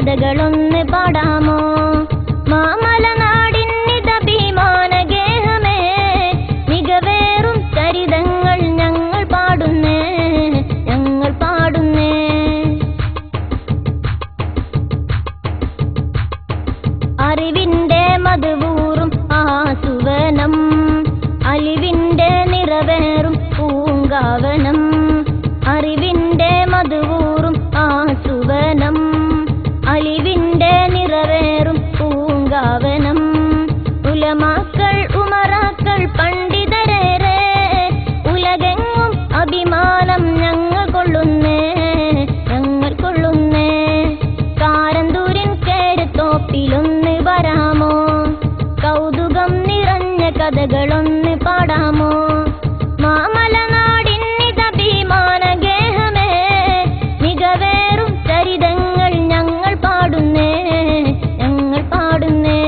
കഥകളൊന്ന് പാടാമോ? മാമലനാടിന്നിതഭിമാന ഗേഹമേ മികവേറും ചരിതങ്ങൾ ഞങ്ങൾ പാടുന്നേ ഞങ്ങൾ പാടുന്നേ. അറിവിന്റെ മധുവൂറും ആസുവനം അലിവിന്റെ നിറവേറും പൂങ്കാവനം മാമല പാടാമോ? മാമലനാടിന്നിതഭിമാന ഗേഹമേ ചരിതങ്ങൾ ഞങ്ങൾ പാടുന്നേ ഞങ്ങൾ പാടുന്നേ.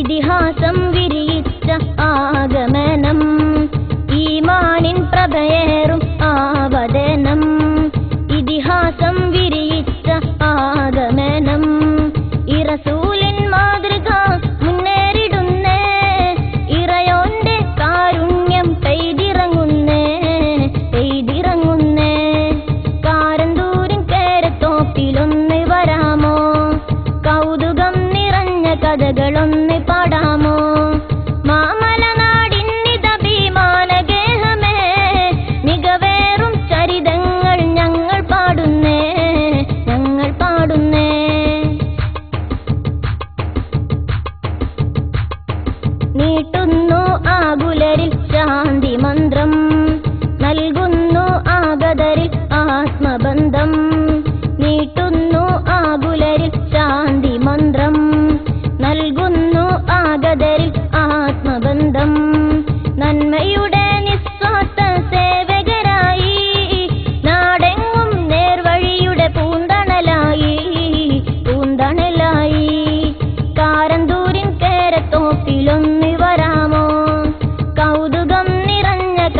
ഇതിഹാസം വിരിയിച്ച ആഗമനം. ഈമാനിൻ പ്രഭയേറും നീട്ടുന്നു ആകുലരിൽ ശാന്തി മന്ത്രം നൽകുന്നു ആഗതരിൽ ആത്മബന്ധം.